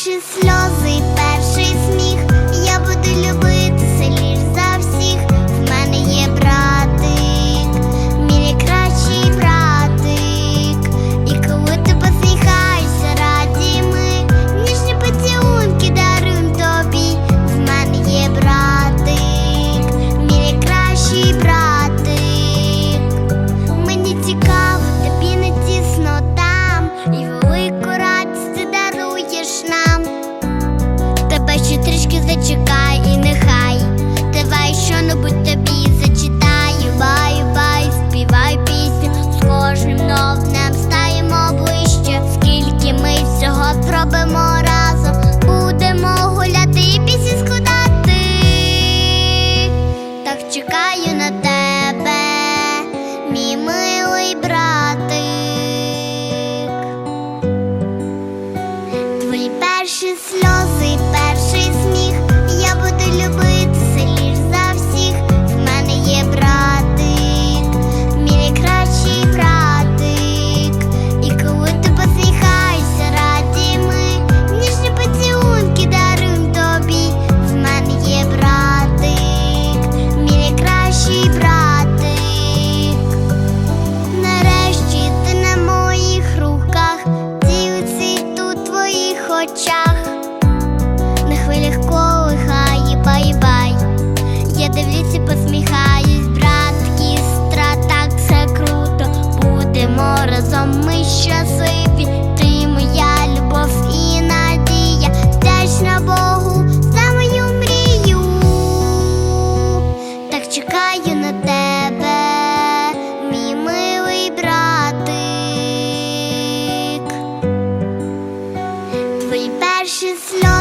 наші сльози. чекаю на тебе, мій милий братик, твої перші сльози, перший сміх, я буду любити. your child. No.